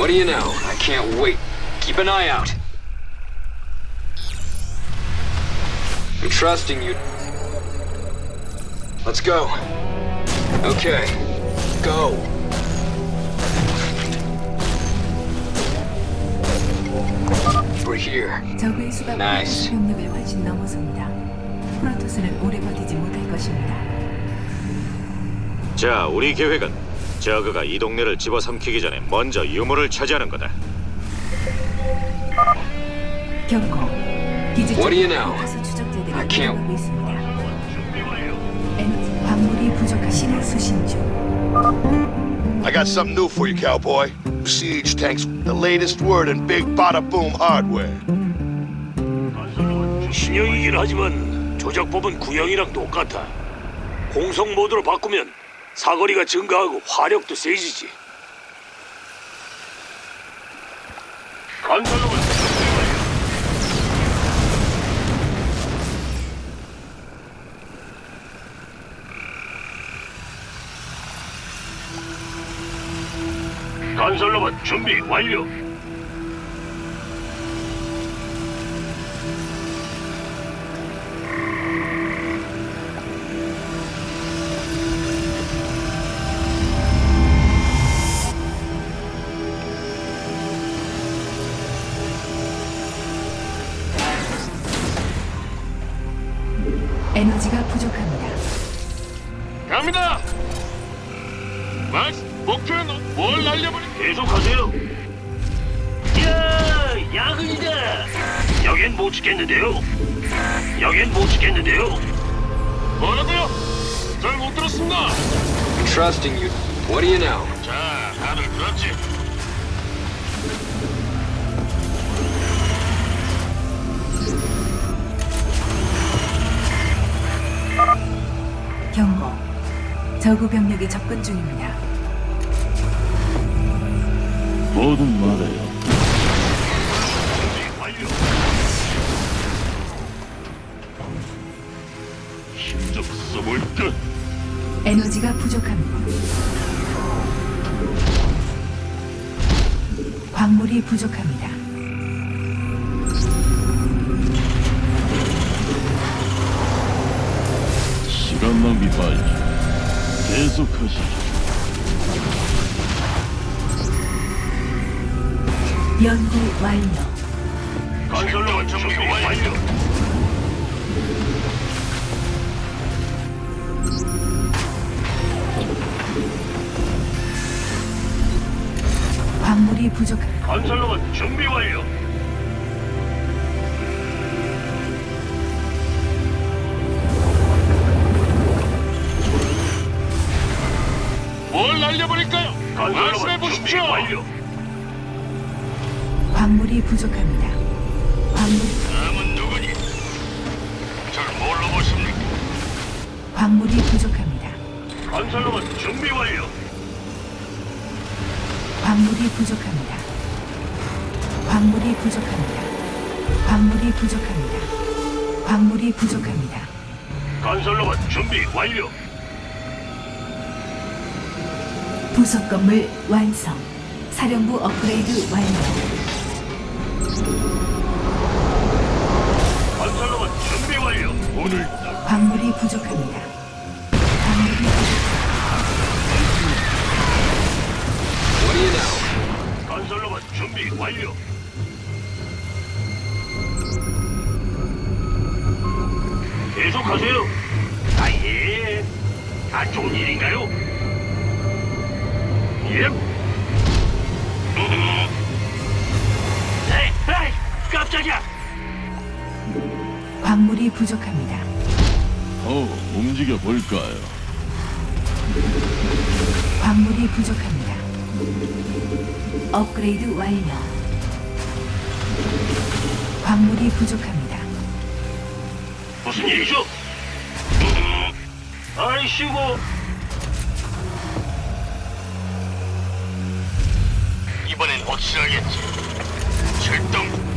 What do you know? I can't wait. Keep an eye out. I'm trusting you. Let's go. Okay. Go. We're here. 적의 수가 Nice. 프로토스 병력을 훨씬 넘어섭니다. 프로토스는 오래 버티지 못할 것입니다. 자, 우리 계획은 저그가 이 동네를 집어삼키기 전에 먼저 유물을 차지하는 거다. 경고. 기지 쪽 What do you know? 프로토스 추적자들이 I can't- 이동하고 있습니다. 에너지 광물이 부족하신 수신 중. I got something new for you, cowboy. Siege tanks, the latest word in big bada boom hardware. 신형이긴 하지만 조작법은 구형이랑 똑같아. 공성 모드로 바꾸면 사거리가 증가하고 화력도 세지지. 건설로만 건설로만 준비 완료. 에너지가 부족합니다. 갑니다. 막스 목표는 뭘 날려버리? 계속하세요. 야, 야근이다. 여긴 못 지켰는데요. 여긴 못 지켰는데요. 뭐라고요? 잘 못 들었습니다. Trusting you. What do you know? 자, 다들 들었지? 저구 병력이 접근 중입니다. 뭐든 말해요. 완료. 힘좀 써볼까? 에너지가 부족합니다. 광물이 부족합니다. 시간 낭비 말지. 계속하시죠. 연구 완료. 건설로 준비 완료. 광물이 부족합니다. 건설로만 준비 완료. 뭘 날려버릴까요? 말씀해 보십시오. 완료. 광물이 부족합니다. 광물 다음은 누구니? 절 뭘로 보십니까? 광물이 부족합니다. 건설로만 준비 완료. 광물이 부족합니다. 광물이 부족합니다. 광물이 부족합니다. 광물이 부족합니다. 건설로만 준비 완료. 부속 건물 완성. 사령부 업그레이드 완료. 건설로만 준비 완료. 오늘 광물이 부족합니다. 광물이 부족합니다. 건설로만 준비 완료. 계속하세요. 아 예. 아 좋은 일인가요? 광물이 부족합니다. 어, 움직여 볼까요? 광물이 부족합니다. 업그레이드 완료. 광물이 부족합니다. 무슨 일이죠? 아이씨고. 이번엔 확실하겠지. 출동.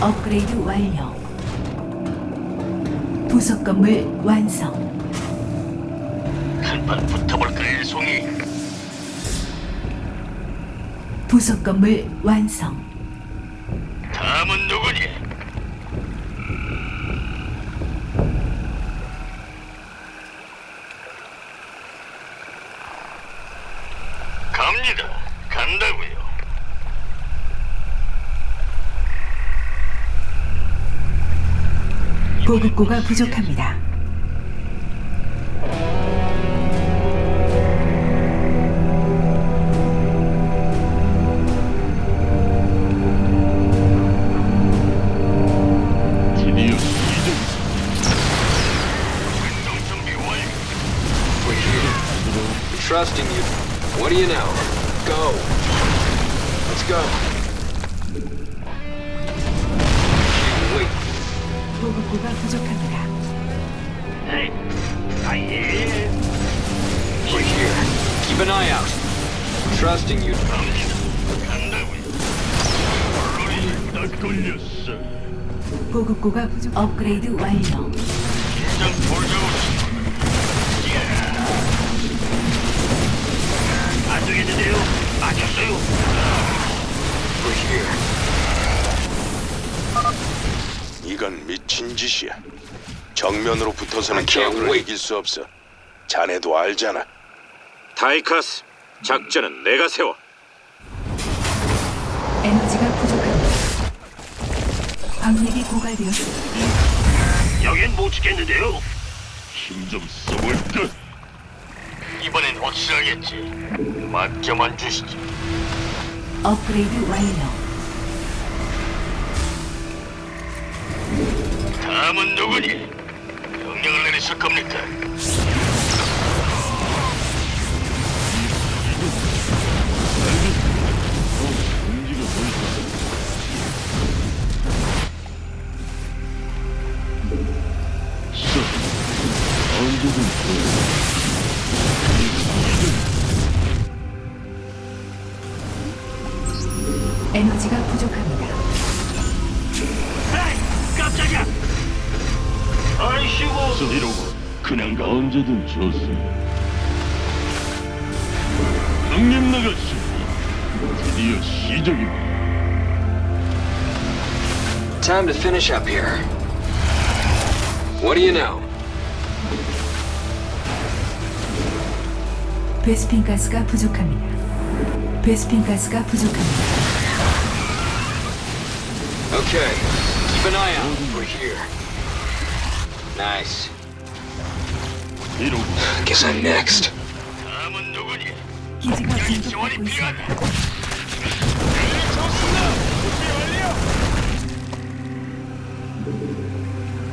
업그레이드 완료. 부속 건물 완성. 한판 붙어볼까요, 송이? 부속 건물 완성. 다음은 누구니? 갑니다. 간다고요. 보급고가 부족합니다. trusting you. What do you know? Go. Let's go. 보급고가 부족합니다. 에이, 아예. We're here. Keep an eye out. I'm trusting you. 갑니다. 간다고요. 딱 걸렸어. 보급고가 부족. 업그레이드 완료. 이건 미친 짓이야. 정면으로 붙어서는 can't wait. 이길 수 없어. 자네도 알잖아. 다이카스, 작전은 내가 세워. 에너지가 부족합니다. 광맥이 고갈되었습니다. 여긴 못 지켰는데요. 힘 좀 써볼까? 이번엔 확실하겠지. 맞점만 주시지. 업그레이드 완료. 다음은 누구니? 명령을 내리실 겁니까? 에너지가 부족합니다. 그냥 가 언제든 좋습니다. 형님 나가시. 드디어 시작입니다. Time to finish up here. What do you know? 베스핀 가스가 부족합니다. 베스핀 가스가 부족합니다. Okay. Keep an eye out. We're here. Nice. I'm next. 다음은 누구니? 기지가 여기 지원이 공격받고 필요하다. 있습니다.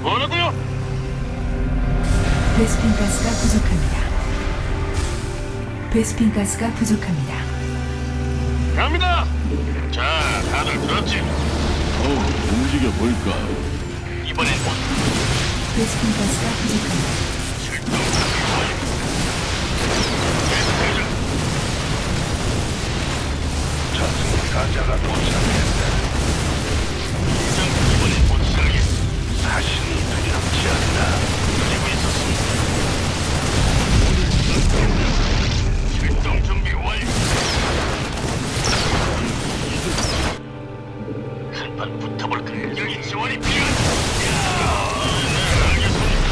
뭐라고요? 베스핀 가스가 부족합니다. 베스핀 가스가 부족합니다. 갑니다. 자, 다들 들었지? 어 움직여 볼까요? 이번엔 못 베스핀 가스가 부족합니다. 한판 붙어볼까요? 여기 지원이. 네, 알겠습니다.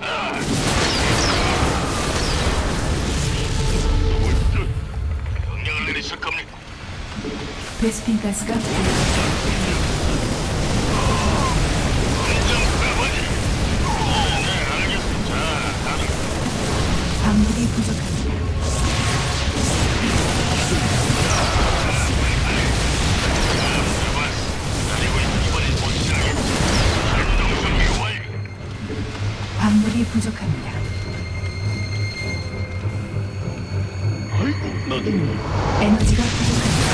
아? 베스핀 가스가 부족합니다. 에너지가 부족합니다.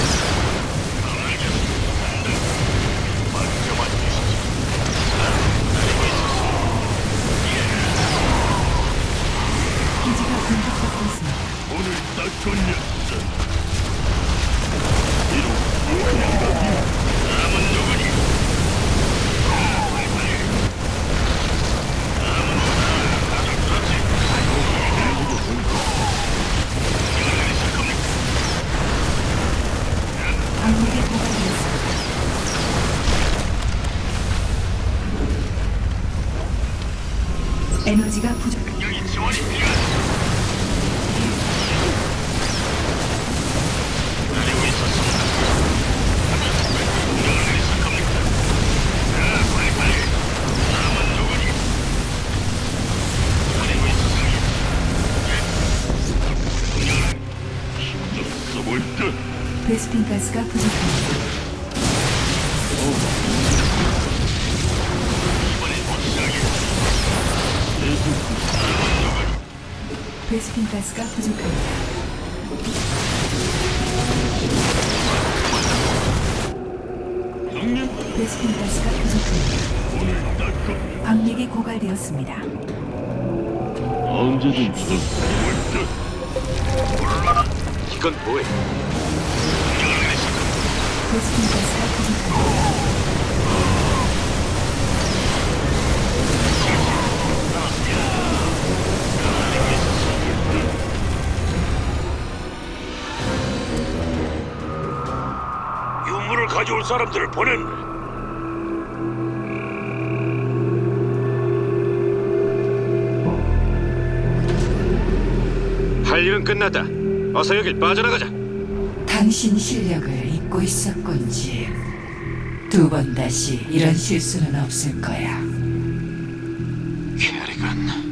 가스가 부족합니다. 베스핀 가스가 부족합니다. 광맥이 고갈되었습니다. 언제든? 이건 뭐야? 베스핀 가스가 부족합니다. 사람들을 보낸. 할 일은 끝났다. 어서 여길 빠져나가자. 당신 실력을 잊고 있었건지 두 번 다시 이런 실수는 없을 거야. 캐리건.